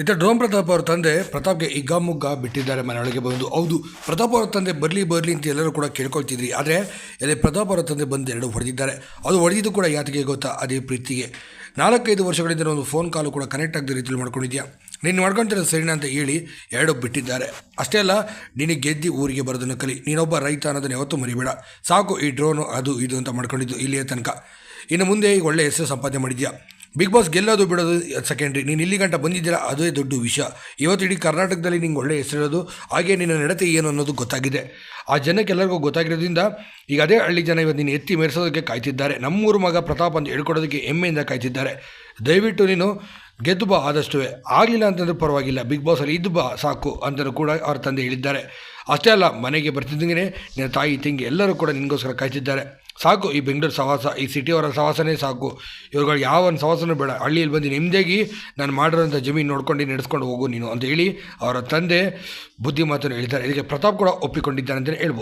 ಇತ್ತ ಡ್ರೋನ್ ಪ್ರತಾಪ್ ಅವರ ತಂದೆ ಪ್ರತಾಪ್ಗೆ ಈಗ ಮುಗ್ಗ ಬಿಟ್ಟಿದ್ದಾರೆ ಮನೆಯೊಳಗೆ ಬಂದು. ಹೌದು, ಪ್ರತಾಪ್ ಅವರ ತಂದೆ ಬರಲಿ ಬರಲಿ ಅಂತ ಎಲ್ಲರೂ ಕೂಡ ಕೇಳ್ಕೊಳ್ತಿದ್ರಿ. ಆದರೆ ಇಲ್ಲಿ ಪ್ರತಾಪ್ ಅವರ ತಂದೆ ಬಂದು ಎರಡು ಹೊಡೆದಿದ್ದಾರೆ. ಅದು ಹೊಡೆದಿದ್ದು ಕೂಡ ಯಾತಿಗೆ ಗೊತ್ತಾ? ಅದೇ ಪ್ರೀತಿಗೆ. ನಾಲ್ಕೈದು ವರ್ಷಗಳಿಂದ ಒಂದು ಫೋನ್ ಕಾಲು ಕೂಡ ಕನೆಕ್ಟ್ ಆಗದ ರೀತಿಯಲ್ಲಿ ಮಾಡ್ಕೊಂಡಿದ್ಯಾ? ನೀನು ಮಾಡ್ಕೊಂತಿರೋ ಸರಿನಾ ಅಂತ ಹೇಳಿ ಎರಡು ಬಿಟ್ಟಿದ್ದಾರೆ. ಅಷ್ಟೇ ಅಲ್ಲ, ನಿನಗೆ ಗೆದ್ದಿ ಊರಿಗೆ ಬರೋದನ್ನು ಕಲಿ. ನೀನೊಬ್ಬ ರೈತ ಅನ್ನೋದನ್ನು ಯಾವತ್ತೂ ಮರಿಬೇಡ. ಸಾಕು ಈ ಡ್ರೋನು, ಅದು ಇದು ಅಂತ ಮಾಡ್ಕೊಂಡಿದ್ದು ಇಲ್ಲಿಯ ತನಕ. ಇನ್ನು ಮುಂದೆ ಈಗ ಒಳ್ಳೆಯ ಹೆಸರು ಸಂಪಾದನೆ ಮಾಡಿದ್ಯಾ? ಬಿಗ್ ಬಾಸ್ ಗೆಲ್ಲೋದು ಬಿಡೋದು ಸೆಕೆಂಡ್ರಿ ನೀನು ಇಲ್ಲಿ ಗಂಟ ಬಂದಿದ್ದೀರಾ ಅದೇ ದೊಡ್ಡ ವಿಷಯ. ಇವತ್ತು ಇಡೀ ಕರ್ನಾಟಕದಲ್ಲಿ ನಿಂಗೆ ಒಳ್ಳೆ ಹೆಸರಿರೋದು, ಹಾಗೆ ನಿನ್ನ ನಡತೆ ಏನು ಅನ್ನೋದು ಗೊತ್ತಾಗಿದೆ. ಆ ಜನಕ್ಕೆಲ್ಲರಿಗೂ ಗೊತ್ತಾಗಿರೋದ್ರಿಂದ ಈಗ ಅದೇ ಹಳ್ಳಿ ಜನ ಇವತ್ತು ನೀನು ಎತ್ತಿ ಮೆರೆಸೋದಕ್ಕೆ ಕಾಯ್ತಿದ್ದಾರೆ. ನಮ್ಮೂರು ಮಗ ಪ್ರತಾಪ್ ಅಂತ ಹೇಳ್ಕೊಡೋದಕ್ಕೆ ಹೆಮ್ಮೆಯಿಂದ ಕಾಯ್ತಿದ್ದಾರೆ. ದಯವಿಟ್ಟು ನೀನು ಗೆದ್ದು ಬಾ ಆದಷ್ಟು. ಆಗಲಿಲ್ಲ ಅಂತಂದ್ರೆ ಪರವಾಗಿಲ್ಲ. ಬಿಗ್ ಬಾಸಲ್ಲಿ ಇದ್ದು ಬಾ, ಸಾಕು ಅಂತಲೂ ಕೂಡ ಅವ್ರ ತಂದೆ ಹೇಳಿದ್ದಾರೆ. ಅಷ್ಟೇ ಅಲ್ಲ, ಮನೆಗೆ ಬರ್ತಿದ್ದಂಗೆ ನಿನ್ನ ತಾಯಿ, ತಂಗಿ ಎಲ್ಲರೂ ಕೂಡ ನಿನಗೋಸ್ಕರ ಕಾಯ್ತಿದ್ದಾರೆ. ಸಾಕು ಈ ಬೆಂಗಳೂರು ಸವಾಸ ಈ ಸಿಟಿಯವರ ಸವಾಸನೇ ಸಾಕು. ಇವ್ರುಗಳು ಯಾವ ಒಂದು ಸವಾಸನೂ ಬೇಡ. ಹಳ್ಳಿಯಲ್ಲಿ ಬಂದು ನೆಮ್ಮದಿಯಾಗಿ ನಾನು ಮಾಡಿರೋಂಥ ಜಮೀನು ನೋಡ್ಕೊಂಡು ನಡೆಸ್ಕೊಂಡು ಹೋಗು ನೀನು ಅಂತ ಹೇಳಿ ಅವರ ತಂದೆ ಬುದ್ಧಿ ಹೇಳ್ತಾರೆ. ಇದಕ್ಕೆ ಪ್ರತಾಪ್ ಕೂಡ ಒಪ್ಪಿಕೊಂಡಿದ್ದಾನೆ ಅಂತಲೇ ಹೇಳ್ಬೋದು.